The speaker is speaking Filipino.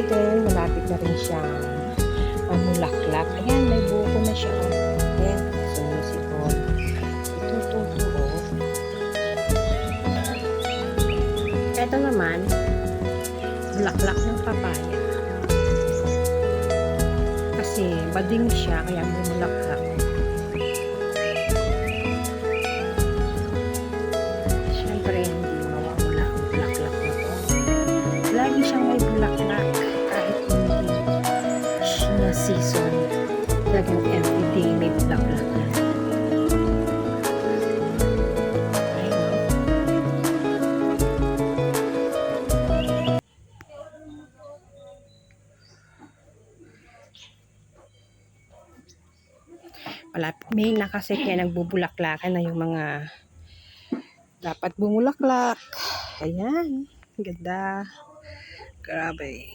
natin, malapit na rin siyang ah, mamulaklak. Ayan, may buto na siya. Ayan, sumusikot. Itututuro. Ito naman, bulaklak ng papaya. Kasi bading siya, kaya bumulaklak. Siyempre, hindi mawawala ang bulaklak na to. Lagi siyang may bulaklak season. Talagang everyday may bulaklak na. Wala, May na kasi kaya nagbubulaklakan na yung mga dapat bumulaklak. Ayan. Ganda. Grabe.